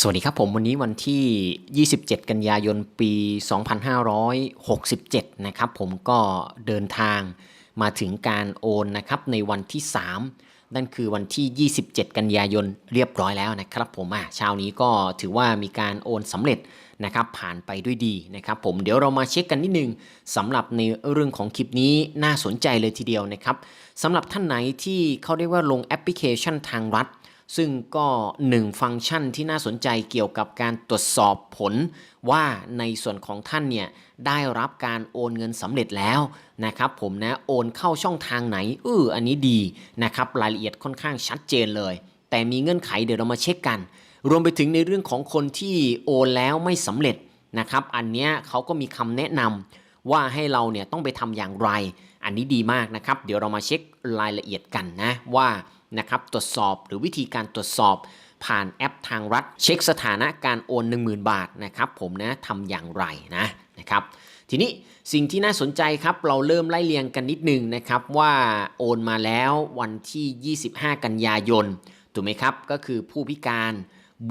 สวัสดีครับผมวันนี้วันที่ 27 กันยายนปี 2567 นะครับผมก็เดินทางมาถึงการโอนนะครับในวันที่ 3 นั่นคือวันที่ 27 กันยายนเรียบร้อยแล้วนะครับผมอะเช้านี้ก็ถือว่ามีการโอนสำเร็จนะครับผ่านไปด้วยดีนะครับผมเดี๋ยวเรามาเช็คกันนิดนึงสำหรับในเรื่องของคลิปนี้น่าสนใจเลยทีเดียวนะครับสำหรับท่านไหนที่เขาเรียกว่าลงแอปพลิเคชันทางรัฐ ซึ่งก็หนึ่งฟังก์ชันที่น่าสนใจเกี่ยวกับการตรวจสอบผล ว่าในส่วนของท่านเนี่ยได้รับการโอนเงินสำเร็จแล้วนะครับผมนะโอนเข้าช่องทางไหนเอออันนี้ดีนะครับรายละเอียดค่อนข้างชัดเจนเลย แต่มีเงื่อนไขเดี๋ยวเรามาเช็คกัน รวมไปถึงในเรื่องของคนที่โอนแล้วไม่สำเร็จนะครับอันเนี้ยเขาก็มีคำแนะนำว่าให้เราเนี่ยต้องไปทำอย่างไร อันนี้ดีมากนะครับ เดี๋ยวเรามาเช็ครายละเอียดกันนะว่า นะครับตรวจสอบหรือวิธีการตรวจสอบผ่านแอปทางรัฐ เช็คสถานะการโอน 10,000 บาทนะครับผมนะทำอย่างไรนะนะครับทีนี้สิ่งที่น่าสนใจครับเราเริ่มไล่เรียงกันนิดนึงนะครับว่าโอนมาแล้ววันที่ 25 กันยายนถูกไหมครับก็คือผู้พิการ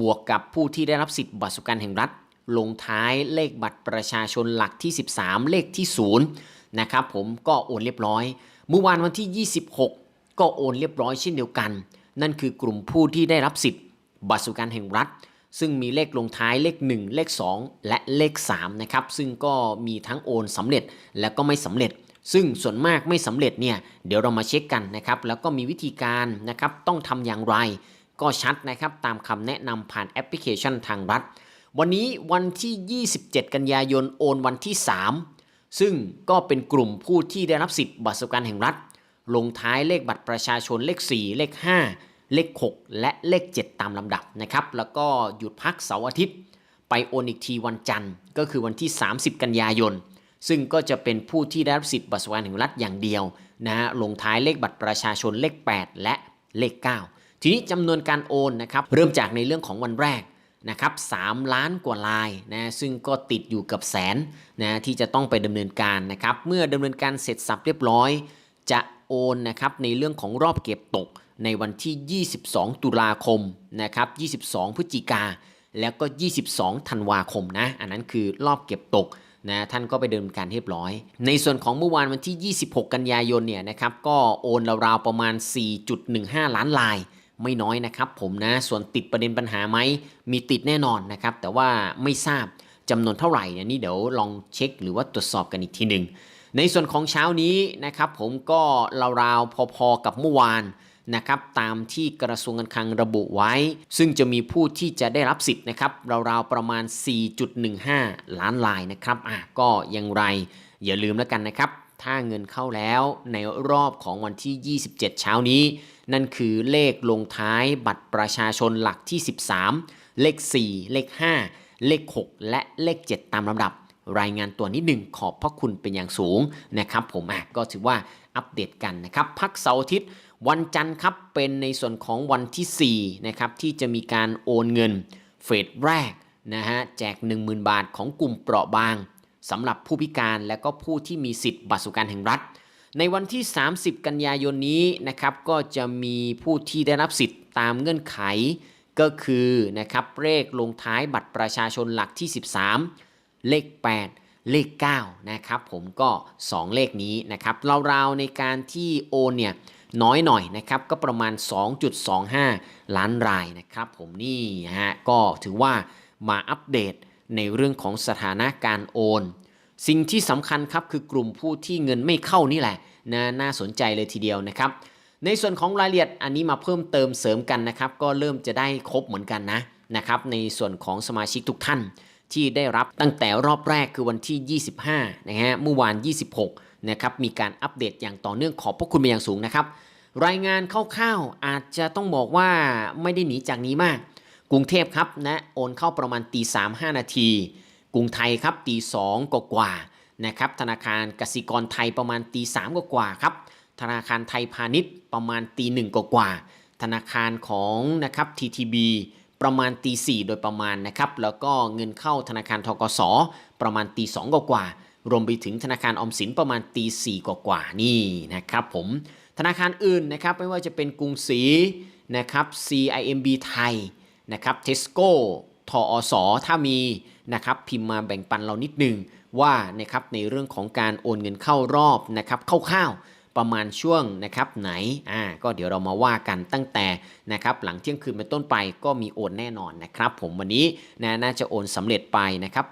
บวกกับผู้ที่ได้รับสิทธิ์บัตรสวัสดิการแห่งรัฐ ลงท้ายเลขบัตรประชาชนหลักที่ 13 เลขที่0นะครับผมก็โอนเรียบร้อย เมื่อวานวันที่ 26 ก็โอนเรียบร้อยเช่นเดียวกัน นั่นคือกลุ่มผู้ที่ได้รับสิทธิ์ บัตรสวัสดิการแห่งรัฐ ซึ่งมีเลขลงท้ายเลข 1 เลข 2 และเลข3นะครับซึ่งก็มีทั้งโอนสำเร็จและก็ไม่สำเร็จ ซึ่งส่วนมากไม่สำเร็จเนี่ยเดี๋ยวเรามาเช็คกันนะครับแล้วก็มีวิธีการนะครับต้องทำอย่างไร ก็ชัดนะครับตามคำแนะนำผ่านแอปพลิเคชันทางรัฐ วันนี้วันที่ 27 กันยายนโอนวันที่ 3 ซึ่งก็เป็นกลุ่มผู้ที่ได้รับสิทธิ์บัตรสวัสดิการแห่งรัฐ ลงท้ายเลขบัตรประชาชนเลข 4 เลข 5 เลข 6 และเลข 7 ตามลำดับนะครับ แล้วก็หยุดพักเสาร์อาทิตย์ ไปโอนอีกทีวันจันทร์ ก็คือวันที่ 30 กันยายน ซึ่งก็จะเป็นผู้ที่ได้รับสิทธิ์บัตรสวัสดิการแห่งรัฐอย่างเดียวนะฮะลงท้ายเลขบัตรประชาชนเลข 8 และเลข 9 ทีนี้จำนวนการโอนนะครับเริ่มจากในเรื่องของวันแรกนะครับ3ล้านกว่าลายนะซึ่งก็ติดอยู่กับแสนนะที่จะต้องไปดำเนินการนะครับ เมื่อดำเนินการเสร็จสับเรียบร้อย จะ โอนนะครับในเรื่องของรอบเก็บตกในวันที่ 22 ตุลาคมนะครับ 22 พฤศจิกา แล้วก็ 22 ธันวาคมนะ อันนั้นคือรอบเก็บตกนะท่านก็ไปเดินการเรียบร้อย ในส่วนของเมื่อวานวันที่ 26 กันยายนเนี่ยนะครับก็โอนราวๆประมาณ 4.15 ล้านลาย ไม่น้อยนะครับผมนะ ส่วนติดประเด็นปัญหาไหมมีติดแน่นอนนะครับ แต่ว่าไม่ทราบจำนวนเท่าไหร่เนี่ยนี่เดี๋ยวลองเช็คหรือว่าตรวจสอบกันอีกทีหนึ่ง ในส่วนของเช้านี้นะครับผมก็ราวๆพอๆกับเมื่อวานนะครับตามที่กระทรวงการคลังระบุไว้ ซึ่งจะมีผู้ที่จะได้รับสิทธิ์นะครับราวๆประมาณ 4.15 ล้านลายนะครับอะก็อย่างไรอย่าลืมแล้วกันนะครับ ถ้าเงินเข้าแล้วในรอบของวันที่ 27 เช้านี้ นั่นคือเลขลงท้ายบัตรประชาชนหลักที่ 13 เลข 4 เลข 5 เลข 6 และเลข 7 ตามลำดับ รายงานตัวนิดหนึ่งขอบพระคุณเป็นอย่างสูงนะครับ ผมอะก็ถือว่าอัปเดตกันนะครับพักเสาร์อาทิตย์วันจันทร์ครับเป็นในส่วนของวันที่4นะครับที่จะมีการโอนเงินเฟสแรกนะฮะแจก 10,000 บาทของกลุ่มเปราะบางสำหรับผู้พิการและก็ผู้ที่มีสิทธิ์บัตรสวัสดิการแห่งรัฐ ในวันที่ 30 กันยายนนี้นะครับก็จะมีผู้ที่ได้รับสิทธิ์ตามเงื่อนไข ก็คือนะครับเลขลงท้ายบัตรประชาชนหลักที่ 13 เลข 8 เลข 9 นะครับผมก็ 2 เลขนี้นะครับราวๆในการที่โอนเนี่ยน้อยหน่อยนะครับก็ประมาณ 2.25 ล้านรายนะครับผมนี่ฮะก็ถือว่ามาอัปเดตในเรื่องของสถานะการโอน สิ่งที่สำคัญครับคือกลุ่มผู้ที่เงินไม่เข้านี่แหละนะน่าสนใจเลยทีเดียวนะครับ ในส่วนของรายละเอียดอันนี้มาเพิ่มเติมเสริมกันนะครับ ก็เริ่มจะได้ครบเหมือนกันนะนะครับในส่วนของสมาชิกทุกท่าน ที่ได้รับตั้งแต่รอบแรกคือวันที่ 25 นะฮะเมื่อวาน 26 นะครับ มีการอัปเดตอย่างต่อเนื่องขอบพระคุณเป็นอย่างสูงนะครับ รายงานคร่าวๆอาจจะต้องบอกว่าไม่ได้หนีจากนี้มาก กรุงเทพครับนะโอนเข้าประมาณตีสามห้านาที กรุงไทยครับตีสองกว่าๆนะครับธนาคารกสิกรไทยประมาณตีสามกว่าๆครับธนาคารไทยพาณิชย์ประมาณตีหนึ่งกว่าๆธนาคารของนะครับ TTB ประมาณตีสี่โดยประมาณนะครับ แล้วก็เงินเข้าธนาคารทกสประมาณตีสองกว่า รวมไปถึงธนาคารออมสินประมาณตีสี่กว่านี่นะครับผมธนาคารอื่นนะครับไม่ว่าจะเป็นกรุงศรีนะครับ CIMB ไทยนะครับ Tesco ทอสถ้ามีนะครับพิมพ์มาแบ่งปันเรานิดนึงว่านะครับในเรื่องของการโอนเงินเข้ารอบนะครับคร่าวๆ ประมาณช่วงนะครับไหนอ่าก็เดี๋ยวเรามาว่ากันตั้งแต่นะครับหลังเที่ยงคืนเป็นต้นไปก็มีโอนแน่นอนนะครับ ผมวันนี้นะน่าจะโอนสำเร็จไปนะครับ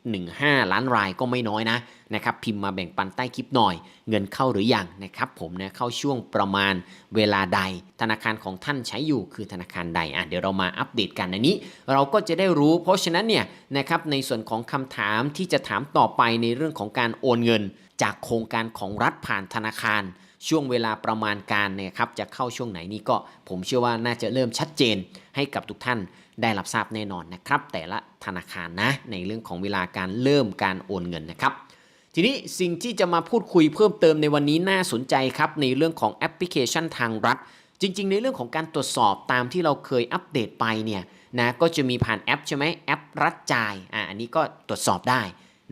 4.15 ล้านรายก็ไม่น้อยนะนะครับพิมพ์มาแบ่งปันใต้คลิปหน่อย เงินเข้าหรือยังนะครับผมนะเข้าช่วงประมาณเวลาใด ธนาคารของท่านใช้อยู่คือธนาคารใดอะเดี๋ยวเรามาอัปเดตกันอันนี้ เราก็จะได้รู้ เพราะฉะนั้นเนี่ยนะครับในส่วนของคำถามที่จะถามต่อไปในเรื่องของการโอนเงิน จากโครงการของรัฐผ่านธนาคาร ช่วงเวลาประมาณการเนี่ยครับจะเข้าช่วงไหนนี่ก็ผมเชื่อว่าน่าจะเริ่มชัดเจนให้กับทุกท่านได้รับทราบแน่นอนนะครับ แต่ละธนาคารนะในเรื่องของเวลาการเริ่มการโอนเงินนะครับ ทีนี้สิ่งที่จะมาพูดคุยเพิ่มเติมในวันนี้น่าสนใจครับในเรื่องของแอปพลิเคชันทางรัฐ จริง ๆ ในเรื่องของการตรวจสอบตามที่เราเคยอัปเดตไปเนี่ยนะก็จะมีผ่านแอปใช่ไหมแอปรัฐจ่ายอ่าอันนี้ก็ตรวจสอบได้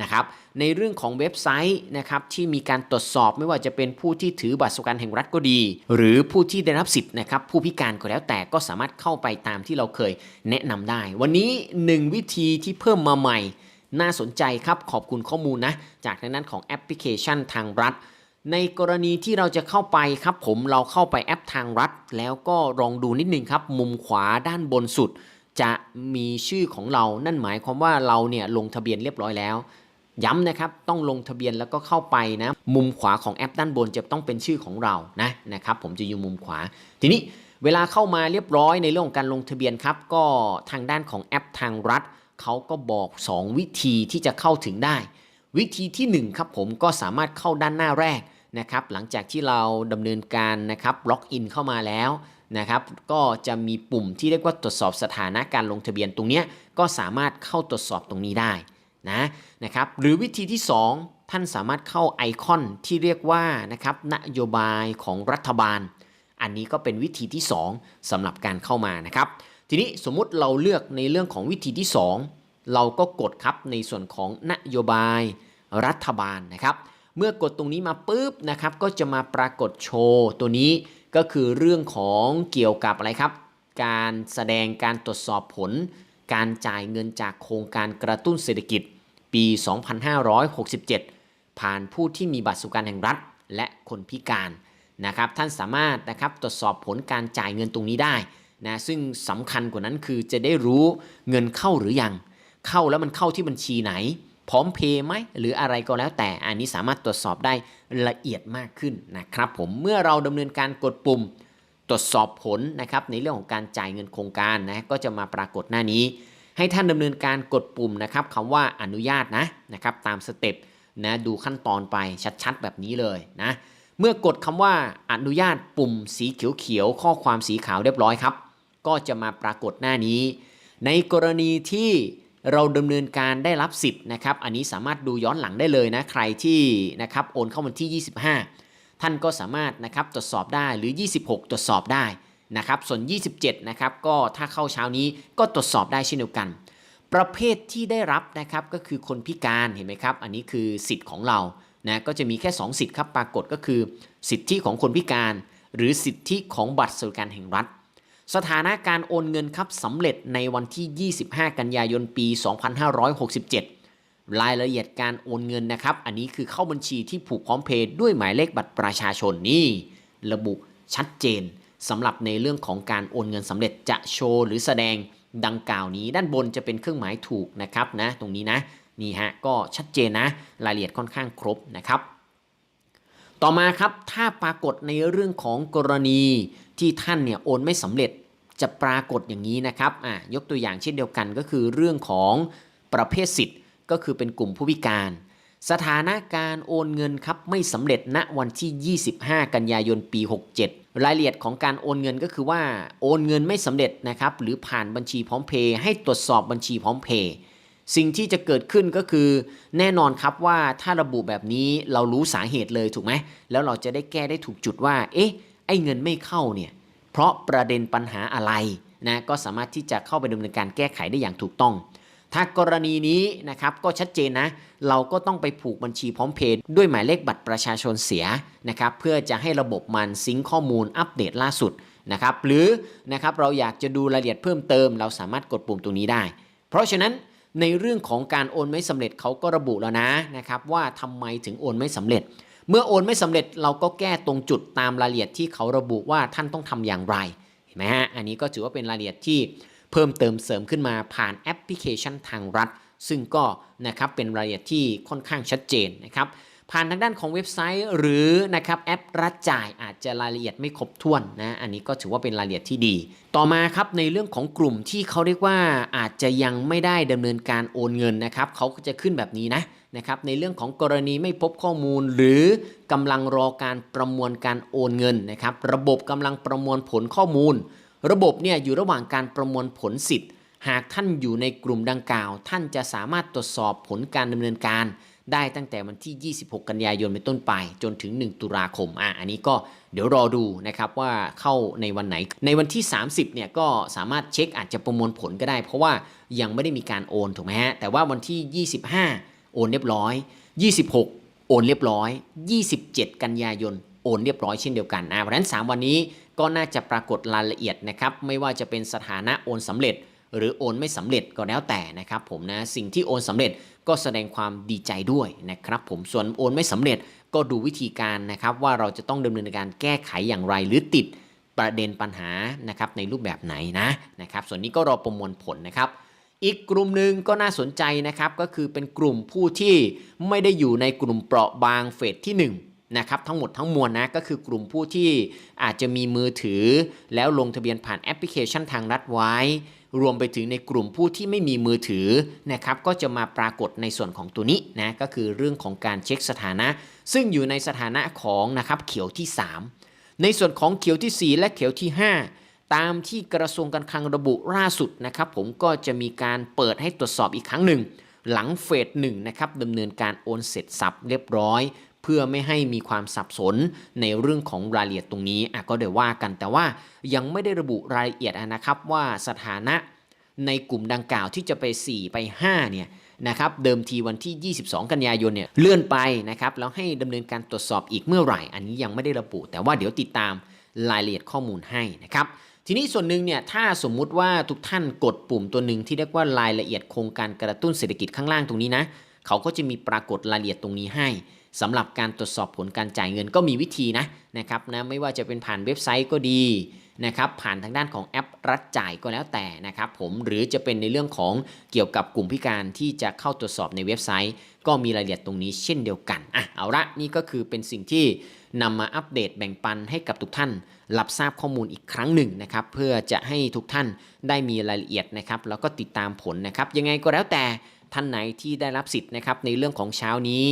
นะครับในเรื่องของเว็บไซต์นะครับที่มีการตรวจสอบไม่ว่าจะเป็นผู้ที่ถือบัตรสวัสดิการแห่งรัฐก็ดี หรือผู้ที่ได้รับสิทธิ์นะครับผู้พิการก็แล้วแต่ก็สามารถเข้าไปตามที่เราเคยแนะนำได้ วันนี้หนึ่งวิธีที่เพิ่มมาใหม่ น่าสนใจครับขอบคุณข้อมูลนะจากทางด้นของแอปพลิเคชันทางรัฐในกรณีที่เราจะเข้าไปครับผมเราเข้าไปแอปทางรัฐ แล้วก็ลองดูนิดนึงครับ มุมขวาด้านบนสุด จะมีชื่อของเรานั่นหมายความว่าเราเนี่ยลงทะเบียนเรียบร้อยแล้ว ย้ำนะครับต้องลงทะเบียนแล้วก็เข้าไปนะมุมขวาของแอปด้านบนจะต้องเป็นชื่อของเรานะนะครับผมจะอยู่มุมขวา ทีนี้เวลาเข้ามาเรียบร้อยในเรื่องของการลงทะเบียนครับ ก็ทางด้านของแอปทางรัฐเขาก็บอก 2 วิธีที่จะเข้าถึงได้ วิธีที่ 1 ครับผมก็สามารถเข้าด้านหน้าแรกนะครับหลังจากที่เราดำเนินการนะครับล็อกอินเข้ามาแล้วนะครับก็จะมีปุ่มที่เรียกว่าตรวจสอบสถานะการลงทะเบียนตรงนี้ก็สามารถเข้าตรวจสอบตรงนี้ได้ นะนะครับหรือวิธีที่ 2 ท่านสามารถเข้าไอคอนที่เรียกว่านะครับนโยบายของรัฐบาล อันนี้ก็เป็นวิธีที่ 2สำหรับการเข้ามานะครับ ทีนี้สมมุติเราเลือกในเรื่องของวิธีที่ 2 เราก็กดครับในส่วนของนโยบายรัฐบาลนะครับ เมื่อกดตรงนี้มาปุ๊บนะครับก็จะมาปรากฏโชว์ตัวนี้ก็คือเรื่องของเกี่ยวกับอะไรครับ การแสดงการตรวจสอบผล การจ่ายเงินจากโครงการกระตุ้นเศรษฐกิจ ปี 2567 ผ่านผู้ที่มีบัตรสวัสดิการแห่งรัฐ และคนพิการนะครับท่านสามารถนะครับตรวจสอบผลการจ่ายเงินตรงนี้ได้นะซึ่งสำคัญกว่านั้นคือจะได้รู้เงินเข้าหรือยัง เข้าแล้วมันเข้าที่บัญชีไหน พร้อมเพย์ไหมหรืออะไรก็แล้วแต่อันนี้สามารถตรวจสอบได้ละเอียดมากขึ้นนะครับผมเมื่อเราดำเนินการกดปุ่ม ตรวจสอบผลนะครับในเรื่องของการจ่ายเงินโครงการนะก็จะมาปรากฏหน้านี้ ให้ท่านดำเนินการกดปุ่มนะครับคำว่าอนุญาตนะนะครับตามสเต็ปนะดูขั้นตอนไปชัดๆ แบบนี้เลยนะเมื่อกดคำว่าอนุญาตปุ่มสีเขียวๆข้อความสีขาวเรียบร้อยครับ ก็จะมาปรากฏหน้านี้ ในกรณีที่เราดำเนินการได้รับสิทธิ์นะครับ อันนี้สามารถดูย้อนหลังได้เลยนะ ใครที่นะครับโอนเข้าวันที่ 25 ท่านก็สามารถนะครับตรวจสอบได้หรือ 26 ตรวจสอบได้ นะครับส่วน 27 นะครับก็ถ้าเข้าเช้านี้ก็ตรวจสอบได้เช่นเดียวกัน ประเภทที่ได้รับนะครับก็คือคนพิการเห็นไหมครับ อันนี้คือสิทธิ์ของเรานะก็จะมีแค่ 2 สิทธิ์ครับปรากฏก็คือ สิทธิของคนพิการ หรือสิทธิของบัตรสวัสดิการแห่งรัฐ สถานะการโอนเงินครับสำเร็จในวันที่ 25 กันยายนปี 2567 รายละเอียดการโอนเงินนะครับ อันนี้คือเข้าบัญชีที่ผูกพร้อมเพย์ด้วยหมายเลขบัตรประชาชนนี่ระบุชัดเจน สำหรับในเรื่องของการโอนเงินสำเร็จจะโชว์หรือแสดงดังกล่าวนี้ ด้านบนจะเป็นเครื่องหมายถูกนะครับนะตรงนี้นะนี่ฮะก็ชัดเจนนะรายละเอียดค่อนข้างครบนะครับต่อมาครับถ้าปรากฏในเรื่องของกรณีที่ท่านเนี่ยโอนไม่สำเร็จจะปรากฏอย่างนี้นะครับอะยกตัวอย่างเช่นเดียวกันก็คือเรื่องของประเภทสิทธิ์ ก็คือเป็นกลุ่มผู้พิการ สถานะการโอนเงินครับไม่สำเร็จณวันที่ 25 กันยายนปี 67 รายละเอียดของการโอนเงินก็คือว่าโอนเงินไม่สำเร็จนะครับหรือผ่านบัญชีพร้อมเพย์ให้ตรวจสอบบัญชีพร้อมเพย์สิ่งที่จะเกิดขึ้นก็คือแน่นอนครับว่าถ้าระบุแบบนี้เรารู้สาเหตุเลยถูกไหมแล้วเราจะได้แก้ได้ถูกจุดว่า เอ๊ะ ไอ้เงินไม่เข้าเนี่ยเพราะประเด็นปัญหาอะไรนะก็สามารถที่จะเข้าไปดำเนินการแก้ไขได้อย่างถูกต้อง ถ้ากรณีนี้นะครับก็ชัดเจนนะ เราก็ต้องไปผูกบัญชีพร้อมเพย์ด้วยหมายเลขบัตรประชาชนเสียนะครับเพื่อจะให้ระบบมันซิงข้อมูลอัปเดตล่าสุดนะครับหรือนะครับเราอยากจะดูรายละเอียดเพิ่มเติม เราสามารถกดปุ่มตรงนี้ได้ เพราะฉะนั้นในเรื่องของการโอนไม่สำเร็จเขาก็ระบุแล้วนะนะครับว่าทำไมถึงโอนไม่สำเร็จ เมื่อโอนไม่สำเร็จเราก็แก้ตรงจุดตามรายละเอียดที่เขาระบุว่าท่านต้องทำอย่างไรเห็นไหมฮะอันนี้ก็ถือว่าเป็นรายละเอียดที่ เพิ่มเติมเสริมขึ้นมาผ่านแอปพลิเคชันทางรัฐ ซึ่งก็นะครับเป็นรายละเอียดที่ค่อนข้างชัดเจนนะครับผ่านทางด้านของเว็บไซต์หรือนะครับแอปรัฐจ่ายอาจจะรายละเอียดไม่ครบถ้วนนะอันนี้ก็ถือว่าเป็นรายละเอียดที่ดี ต่อมาครับในเรื่องของกลุ่มที่เขาเรียกว่าอาจจะยังไม่ได้ดำเนินการโอนเงินนะครับเขาก็จะขึ้นแบบนี้นะนะครับในเรื่องของกรณีไม่พบข้อมูล หรือกำลังรอการประมวลการโอนเงินนะครับระบบกำลังประมวลผลข้อมูล ระบบเนี่ยอยู่ระหว่างการประมวลผลสิทธิ์ หากท่านอยู่ในกลุ่มดังกล่าว ท่านจะสามารถตรวจสอบผลการดำเนินการ ได้ตั้งแต่วันที่ 26 กันยายนเป็นต้นไป จนถึง 1 ตุลาคมอะอันนี้ก็เดี๋ยวรอดูนะครับว่าเข้าในวันไหน ในวันที่ 30เนี่ยก็สามารถเช็คอาจจะประมวลผลก็ได้ เพราะว่ายังไม่ได้มีการโอนถูกไหมฮะแต่ว่าวันที่ 25 โอนเรียบร้อย 26 โอนเรียบร้อย 27 กันยายนโอนเรียบร้อยเช่นเดียวกันอะเพราะฉะนั้น 3 วันนี้ ก็น่าจะปรากฏรายละเอียดนะครับไม่ว่าจะเป็นสถานะโอนสำเร็จ หรือโอนไม่สำเร็จก็แล้วแต่นะครับผมนะสิ่งที่โอนสำเร็จก็แสดงความดีใจด้วยนะครับผมส่วนโอนไม่สำเร็จก็ดูวิธีการนะครับว่าเราจะต้องดำเนินการแก้ไขอย่างไรหรือติดประเด็นปัญหานะครับในรูปแบบไหนนะนะครับส่วนนี้ก็รอประมวลผลนะครับอีกกลุ่มหนึ่งก็น่าสนใจนะครับก็คือเป็นกลุ่มผู้ที่ไม่ได้อยู่ในกลุ่มเปราะบางเฟสที่ 1 นะครับทั้งหมดทั้งมวลนะก็คือกลุ่มผู้ที่อาจจะมีมือถือ แล้วลงทะเบียนผ่านแอปพลิเคชันทางรัฐไว้ รวมไปถึงในกลุ่มผู้ที่ไม่มีมือถือนะครับก็จะมาปรากฏในส่วนของตัวนี้นะก็คือเรื่องของการเช็คสถานะ ซึ่งอยู่ในสถานะของนะครับเขียวที่ 3 ในส่วนของเขียวทีสี่4 และเขียวที่ 5 ตามที่กระทรวงการคลังระบุล่าสุดนะครับผมก็จะมีการเปิดให้ตรวจสอบอีกครั้งหนึ่งหลังเฟสหนึ่งนะครับดำเนินการโอนเสร็จสับเรียบร้อย เพื่อไม่ให้มีความสับสนในเรื่องของรายละเอียดตรงนี้อะก็เดี๋ยวว่ากันแต่ว่ายังไม่ได้ระบุรายละเอียดนะครับว่าสถานะในกลุ่มดังกล่าวที่จะไป 4 ไป5เนี่ยนะครับเดิมทีวันที่ 22 กันยายนเนี่ยเลื่อนไปนะครับแล้วให้ดำเนินการตรวจสอบอีกเมื่อไหร่ อันนี้ยังไม่ได้ระบุ แต่ว่าเดี๋ยวติดตามรายละเอียดข้อมูลให้นะครับทีนี้ส่วนหนึ่งเนี่ยถ้าสมมุติว่าทุกท่านกดปุ่มตัวหนึ่งที่เรียกว่ารายละเอียดโครงการกระตุ้นเศรษฐกิจข้างล่างตรงนี้นะเขาก็จะมีปรากฏรายละเอียดตรงนี้ให้ สำหรับการตรวจสอบผลการจ่ายเงินก็มีวิธีนะนะครับนะไม่ว่าจะเป็นผ่านเว็บไซต์ก็ดีนะครับผ่านทางด้านของแอปรัฐจ่ายก็แล้วแต่นะครับผมหรือจะเป็นในเรื่องของเกี่ยวกับกลุ่มพิการที่จะเข้าตรวจสอบในเว็บไซต์ ก็มีรายละเอียดตรงนี้เช่นเดียวกันอะเอาละนี่ก็คือเป็นสิ่งที่นำมาอัปเดตแบ่งปันให้กับทุกท่านรับทราบข้อมูลอีกครั้งหนึ่งนะครับเพื่อจะให้ทุกท่านได้มีรายละเอียดนะครับแล้วก็ติดตามผลนะครับยังไงก็แล้วแต่ ท่านไหนที่ได้รับสิทธิ์นะครับในเรื่องของเช้านี้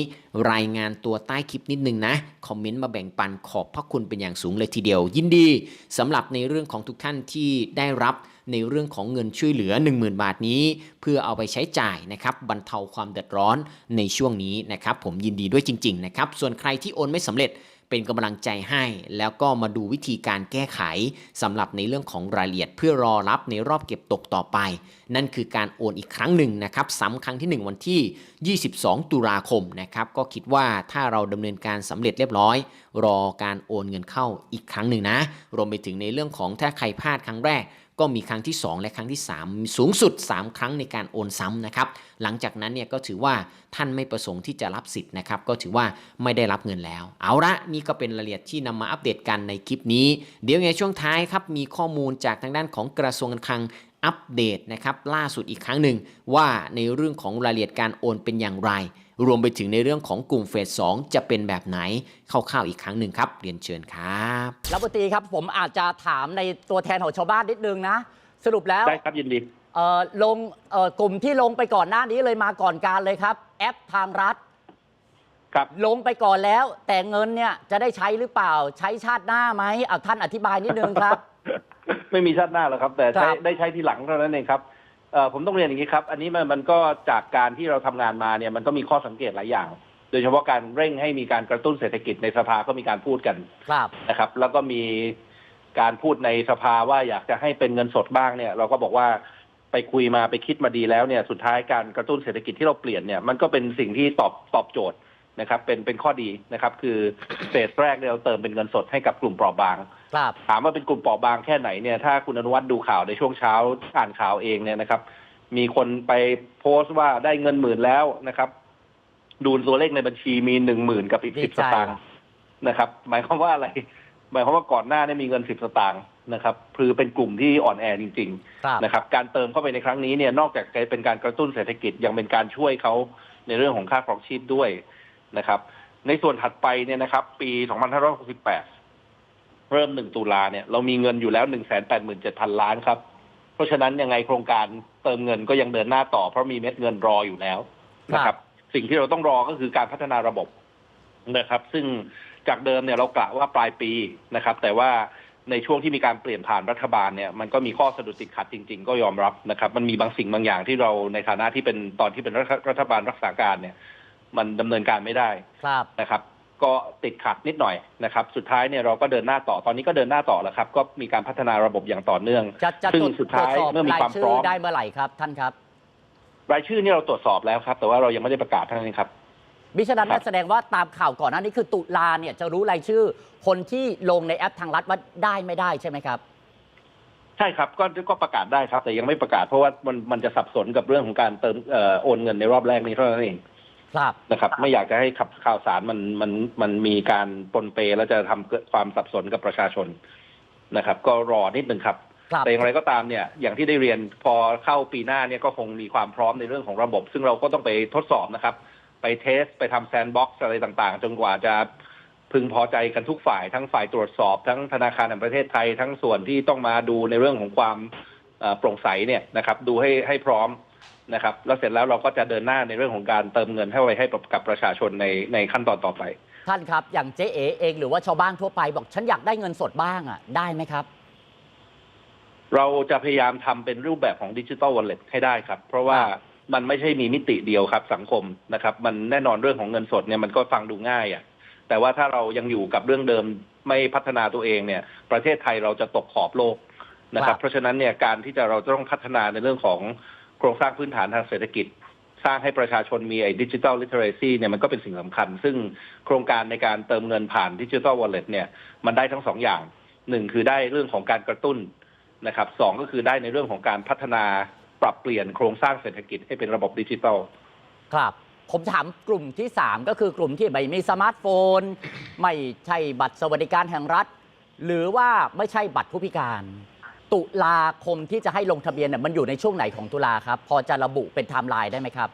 รายงานตัวใต้คลิปนิดนึงนะ คอมเมนต์มาแบ่งปันขอบพระคุณเป็นอย่างสูงเลยทีเดียว ยินดีสำหรับในเรื่องของทุกท่านที่ได้รับในเรื่องของเงินช่วยเหลือ 10,000 บาทนี้ เพื่อเอาไปใช้จ่ายนะครับบรรเทาความเดือดร้อนในช่วงนี้นะครับผมยินดีด้วยจริงๆนะครับส่วนใครที่โอนไม่สำเร็จ เป็นกำลังใจให้ แล้วก็มาดูวิธีการแก้ไขสำหรับในเรื่องของรายละเอียด เพื่อรอรับในรอบเก็บตกต่อไป นั่นคือการโอนอีกครั้งหนึ่งนะครับซ้ำครั้งที่ 1 วันที่ 22 ตุลาคมนะครับก็คิดว่าถ้าเราดำเนินการสำเร็จเรียบร้อย รอการโอนเงินเข้าอีกครั้งหนึ่งนะ รวมไปถึงในเรื่องของถ้าใครพลาดครั้งแรก ก็มีครั้งที่ 2 และครั้งที่ 3 สูงสุด 3 ครั้งในการโอนซ้ำนะครับ หลังจากนั้นเนี่ยก็ถือว่าท่านไม่ประสงค์ที่จะรับสิทธิ์นะครับ ก็ถือว่าไม่ได้รับเงินแล้ว เอาละนี่ก็เป็นรายละเอียดที่นำมาอัปเดตกันในคลิปนี้ เดี๋ยวในช่วงท้ายครับมีข้อมูลจากทางด้านของกระทรวงการคลัง อัปเดตนะครับล่าสุดอีกครั้งหนึ่งว่าในเรื่องของรายละเอียดการโอนเป็นอย่างไร รวมไปถึงในเรื่องของกลุ่มเฟส 2 จะเป็นแบบไหนคร่าวๆอีกครั้งหนึ่งครับ เรียนเชิญครับรัฐมนตรีครับผมอาจจะถามในตัวแทนของชาวบ้านนิดนึงนะ สรุปแล้วได้ครับยินดีเอ่อลงเอ่อกลุ่มที่ลงไปก่อนหน้านี้เลยมาก่อนการเลยครับ แอปทางรัฐครับลงไปก่อนแล้ว แต่เงินเนี่ยจะได้ใช้หรือเปล่าใช้ชาติหน้าไหมเอาท่านอธิบายนิดนึงครับ ไม่มีชาติหน้าหรอกครับ แต่ใช้ครับ ได้ใช้ทีหลังเท่านั้นเองครับเอ่อผมต้องเรียนอย่างนี้ครับ อันนี้มันมันก็จากการที่เราทำงานมาเนี่ยมันก็มีข้อสังเกตหลายอย่าง โดยเฉพาะการเร่งให้มีการกระตุ้นเศรษฐกิจในสภาก็มีการพูดกันครับ นะครับ แล้วก็มีการพูดในสภาว่าอยากจะให้เป็นเงินสดบ้างเนี่ย เราก็บอกว่าไปคุยมาไปคิดมาดีแล้วเนี่ยสุดท้ายการกระตุ้นเศรษฐกิจที่เราเปลี่ยนเนี่ยมันก็เป็นสิ่งที่ตอบตอบโจทย์นะครับ เป็นเป็นข้อดีนะครับ คือเฟสแรกเนี่ยเราเติมเป็นเงินสดให้กับกลุ่มเปราะบาง ครับถามว่าเป็นกลุ่มเปราะบางแค่ไหนเนี่ยถ้าคุณอนุวัฒน์ดูข่าวในช่วงเช้าอ่านข่าวเองเนี่ยนะครับ มีคนไปโพสต์ว่าได้เงินหมื่นแล้วนะครับ ดูตัวเลขในบัญชีมีหนึ่งหมื่นกับอีกดีสิบใจสตางค์นะครับ หมายความว่าอะไร หมายความว่าก่อนหน้าเนี่ยมีเงินสิบสตางค์นะครับคือเป็นกลุ่มที่อ่อนแอจริงๆครับนะครับ การเติมเข้าไปในครั้งนี้เนี่ยนอกจากจะเป็นการกระตุ้นเศรษฐกิจยังเป็นการช่วยเขาในเรื่องของค่าครองชีพด้วยนะครับ ในส่วนถัดไปเนี่ยนะครับ ปี 2568 เริ่ม1ตุลาเนี่ยเรามีเงินอยู่แล้ว187,000ล้านครับ เพราะฉะนั้นยังไงโครงการเติมเงินก็ยังเดินหน้าต่อ เพราะมีเม็ดเงินรออยู่แล้วนะครับ สิ่งที่เราต้องรอก็คือการพัฒนาระบบนะครับ ซึ่งจากเดิมเนี่ยเรากะว่าปลายปีนะครับ แต่ว่าในช่วงที่มีการเปลี่ยนผ่านรัฐบาลเนี่ยมันก็มีข้อสะดุดติดขัดจริง ๆ ก็ยอมรับนะครับ มันมีบางสิ่งบางอย่างที่เราในฐานะที่เป็นตอนที่เป็นรัฐรัฐบาลรักษาการเนี่ย มันดำเนินการไม่ได้ครับนะครับ ก็ติดขัดนิดหน่อยนะครับ สุดท้ายเนี่ยเราก็เดินหน้าต่อตอนนี้ก็เดินหน้าต่อแล้วครับ ก็มีการพัฒนาระบบอย่างต่อเนื่องจะจะซึ่งตรวจสุดท้ายตรวจสอบเมื่อมีรายความชื่พร้ออมได้เมื่อไหร่ครับ ท่านครับ รายชื่อนี่เราตรวจสอบแล้วครับ แต่ว่าเรายังไม่ได้ประกาศเท่านั้นเองครับ มิฉะนั้นครับนั่นแสดงว่าตามข่าวก่อนหน้านี้คือตุลาเนี่ยจะรู้รายชื่อ คนที่ลงในแอปทางรัฐว่าได้ไม่ได้ใช่ไหมครับ ใช่ครับก็ก็ประกาศได้ครับ แต่ยังไม่ประกาศเพราะว่ามันมันจะสับสนกับเรื่องของการเติมเอ่อโอนเงินในรอบแรกนี้เท่านั้นเอง ครับนะครับ ไม่อยากจะให้ขับข่าวสารมันมันมันมีการปนเปแล้วจะทำเกิดความสับสนกับประชาชนนะครับ ก็รอนิดหนึ่งครับครับแต่อย่างไรก็ตามเนี่ย อย่างที่ได้เรียนพอเข้าปีหน้าเนี่ยก็คงมีความพร้อมในเรื่องของระบบ ซึ่งเราก็ต้องไปทดสอบนะครับ ไปเทสไปทำแซนด์บ็อกซ์อะไรต่างๆ จนกว่าจะพึงพอใจกันทุกฝ่าย ทั้งฝ่ายตรวจสอบ ทั้งธนาคารแห่งประเทศไทย ทั้งส่วนที่ต้องมาดูในเรื่องของความเอ่อโปร่งใสเนี่ยนะครับ ดูให้ให้พร้อม นะครับ แล้วเสร็จแล้วเราก็จะเดินหน้าในเรื่องของการเติมเงินให้ไว้ให้กับประชาชนในในขั้นตอนต่อไป ท่านครับ อย่างเจ๊เอเองหรือว่าชาวบ้านทั่วไปบอกฉันอยากได้เงินสดบ้างอะได้ไหมครับ เราจะพยายามทำเป็นรูปแบบของดิจิ t a ลวอลเล็ตให้ได้ครับ เพราะว่าครับมันไม่ใช่มีมิติเดียวครับ สังคมนะครับ มันแน่นอนเรื่องของเงินสดเนี่ยมันก็ฟังดูง่ายอะ่ะแต่ว่าถ้าเรายังอยู่กับเรื่องเดิมไม่พัฒนาตัวเองเนี่ย ประเทศไทยเราจะตกขอบโลกนะครับ เพราะฉะนั้นเนี่ยการที่จะเราจะต้องพัฒนาในเรื่องของ โครงสร้างพื้นฐานทางเศรษฐกิจ สร้างให้ประชาชนมีไอ้ดิจิทัลลิเทอเรซีเนี่ยมันก็เป็นสิ่งสำคัญ ซึ่งโครงการในการเติมเงินผ่านดิจิทัลวอลเล็ตเนี่ยมันได้ทั้งสองอย่างหนึ่งคือได้เรื่องของการกระตุ้นนะครับสองก็คือได้ในเรื่องของการพัฒนาปรับเปลี่ยนโครงสร้างเศรษฐกิจให้เป็นระบบดิจิทัลครับผมถามกลุ่มที่ 3 ก็คือกลุ่มที่ไม่มีสมาร์ทโฟน ไม่ใช่บัตรสวัสดิการแห่งรัฐ หรือว่าไม่ใช่บัตรผู้พิการ ตุลาคมที่จะให้ลงทะเบียนเนี่ยมันอยู่ในช่วงไหนของตุลาครับ พอจะระบุเป็นไทม์ไลน์ได้ไหมครับ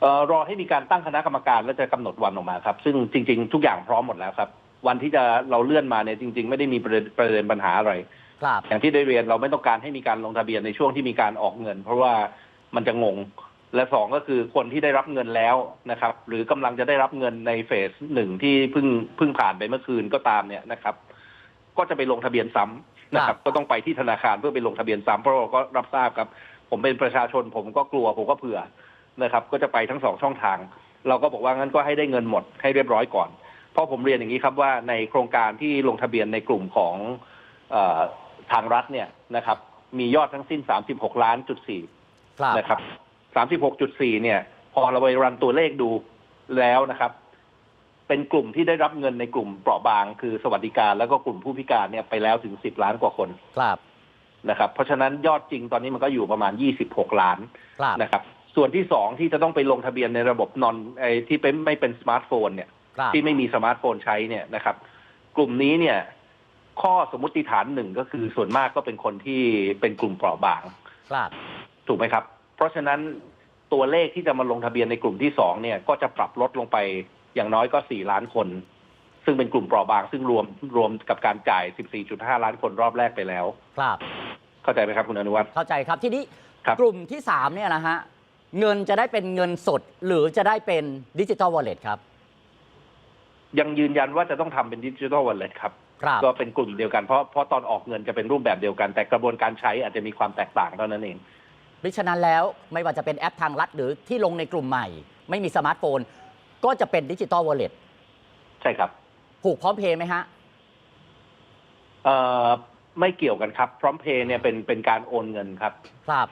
เอ่อรอให้มีการตั้งคณะกรรมการแล้วจะกำหนดวันออกมาครับ ซึ่งจริง ๆ ทุกอย่างพร้อมหมดแล้วครับ วันที่จะเราเลื่อนมาเนี่ยจริง ๆ ไม่ได้มีประเด็นประเด็นปัญหาอะไรครับอย่างที่ได้เรียนเราไม่ต้องการให้มีการลงทะเบียนในช่วงที่มีการออกเงิน เพราะว่ามันจะงง และสองก็คือคนที่ได้รับเงินแล้วนะครับ หรือกำลังจะได้รับเงินในเฟสหนึ่งที่เพิ่งเพิ่งผ่านไปเมื่อคืนก็ตามเนี่ยนะครับ ก็จะไปลงทะเบียนซ้ำ นะครับก็ต้องไปที่ธนาคารเพื่อไปลงทะเบียนซ้ำเพราะเราก็รับทราบครับ ผมเป็นประชาชนผมก็กลัวผมก็เผื่อนะครับ ก็จะไปทั้งสองช่องทาง เราก็บอกว่างั้นก็ให้ได้เงินหมดให้เรียบร้อยก่อน เพราะผมเรียนอย่างนี้ครับว่าในโครงการที่ลงทะเบียนในกลุ่มของเออทางรัฐเนี่ยนะครับ มียอดทั้งสิ้น 36 ล้านจุดสี่ครับนะครับ 36.4 เนี่ย พอเราไปรันตัวเลขดูแล้วนะครับ เป็นกลุ่มที่ได้รับเงินในกลุ่มเปราะบาง คือสวัสดิการแล้วก็กลุ่มผู้พิการเนี่ยไปแล้วถึง10ล้านกว่าคนครับนะครับ เพราะฉะนั้นยอดจริงตอนนี้มันก็อยู่ประมาณ26ล้านครับนะครับ ส่วนที่สองที่จะต้องไปลงทะเบียนในระบบนอนไอ้ที่เป็นไม่เป็นสมาร์ทโฟนเนี่ยครับที่ไม่มีสมาร์ทโฟนใช้เนี่ยนะครับ กลุ่มนี้เนี่ย ข้อสมมติฐานหนึ่งก็คือส่วนมากก็เป็นคนที่เป็นกลุ่มเปราะบางครับถูกไหมครับ เพราะฉะนั้นตัวเลขที่จะมาลงทะเบียนในกลุ่มที่สองเนี่ย ก็จะปรับลดลงไป อย่างน้อยก็สี่ล้านคน ซึ่งเป็นกลุ่มเปราะบาง ซึ่งรวมรวมกับการจ่าย 14.5 ล้านคนรอบแรกไปแล้ว ครับ เข้าใจไหมครับคุณอนุวัฒน์ เข้าใจครับทีนี้ครับ กลุ่มที่3เนี่ยนะฮะเงินจะได้เป็นเงินสด หรือจะได้เป็นดิจิ t a ลวอลเล็ตครับ ยังยืนยันว่าจะต้องทำเป็นดิจิทัลวอลเล็ตครับ ครับก็เป็นกลุ่มเดียวกันเพราะเพราะตอนออกเงินจะเป็นรูปแบบเดียวกัน แต่กระบวนการใช้อาจจะมีความแตกต่างเท่านั้นเองมิฉะนั้นแล้วไม่ว่าจะเป็นแอปทางรัฐหรือที่ลงในกลุ่มใหม่ ไม่มีสมาร์ทโฟน ก็จะเป็นดิจิ t a ลวอลเล็ตใช่ครับผูกพร้อมเพย์ไหมฮะเอ่อไม่เกี่ยวกันครับ พร้อมเพย์เนี่ยเป็นเป็นการโอนเงินครับ ครับ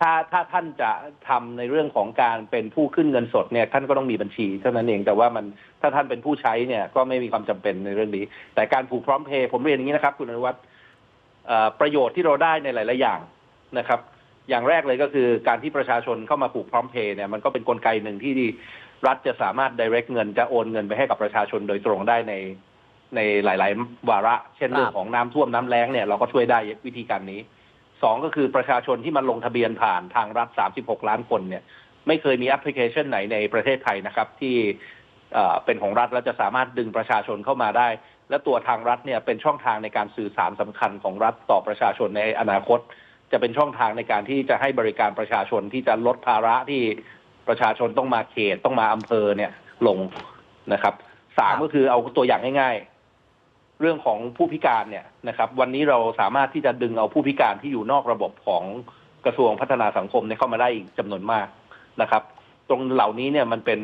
ถ้าถ้าท่านจะทำในเรื่องของการเป็นผู้ขึ้นเงินสดเนี่ยท่านก็ต้องมีบัญชีเท่านั้นเองแต่ว่ามันถ้าท่านเป็นผู้ใช้เนี่ยก็ไม่มีความจำเป็นในเรื่องนี้ แต่การผูกพร้อมเพย์ผมเรียนอย่างนี้นะครับ คุณอนุวัฒน์เอ่อประโยชน์ที่เราได้ในหลาย ๆ อย่างนะครับ อย่างแรกเลยก็คือการที่ประชาชนเข้ามาผูกพร้อมเพย์เนี่ยมันก็เป็นกลไกหนึ่งที่ รัฐจะสามารถ direct เงินจะโอนเงินไปให้กับประชาชนโดยตรงได้ในในหลาย ๆ วาระ เช่นครับเรื่องของน้ำท่วมน้ำแล้งเนี่ยเราก็ช่วยได้วิธีการนี้สองก็คือประชาชนที่มันลงทะเบียนผ่านทางรัฐ 36 ล้านคนเนี่ย ไม่เคยมีแอปพลิเคชันไหนในประเทศไทยนะครับ ที่เอ่อเป็นของรัฐแล้วจะสามารถดึงประชาชนเข้ามาได้ และตัวทางรัฐเนี่ยเป็นช่องทางในการสื่อสารสำคัญของรัฐต่อประชาชนในอนาคต จะเป็นช่องทางในการที่จะให้บริการประชาชนที่จะลดภาระที่ ประชาชนต้องมาเขตต้องมาอำเภอเนี่ยลงนะครับสามครับก็คือเอาตัวอย่างง่ายๆ เรื่องของผู้พิการเนี่ยนะครับ วันนี้เราสามารถที่จะดึงเอาผู้พิการที่อยู่นอกระบบของกระทรวงพัฒนาสังคมเนี่ยเข้ามาได้อีกจำนวนมากนะครับ ตรงเหล่านี้เนี่ยมันเป็น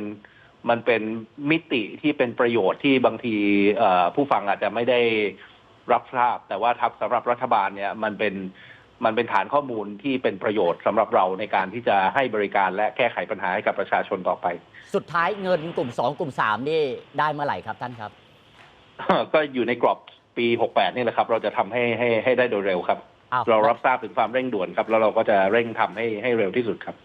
มันเป็นมิติที่เป็นประโยชน์ที่บางทีเอ่อผู้ฟังอาจจะไม่ได้รับทราบ แต่ว่าทับสำหรับรัฐบาลเนี่ย มันเป็น มันเป็นฐานข้อมูลที่เป็นประโยชน์สำหรับเราในการที่จะให้บริการและแก้ไขปัญหาให้กับประชาชนต่อไป สุดท้ายเงินกลุ่ม 2 กลุ่ม 3 นี่ได้เมื่อไหร่ครับท่านครับ ก็อยู่ในกรอบปี 68 นี่แหละครับ เราจะทำให้ให้ให้ได้โดยเร็วครับอ้าวเรารับทราบถึงความเร่งด่วนครับ แล้วเราก็จะเร่งทำให้ให้เร็วที่สุดครับ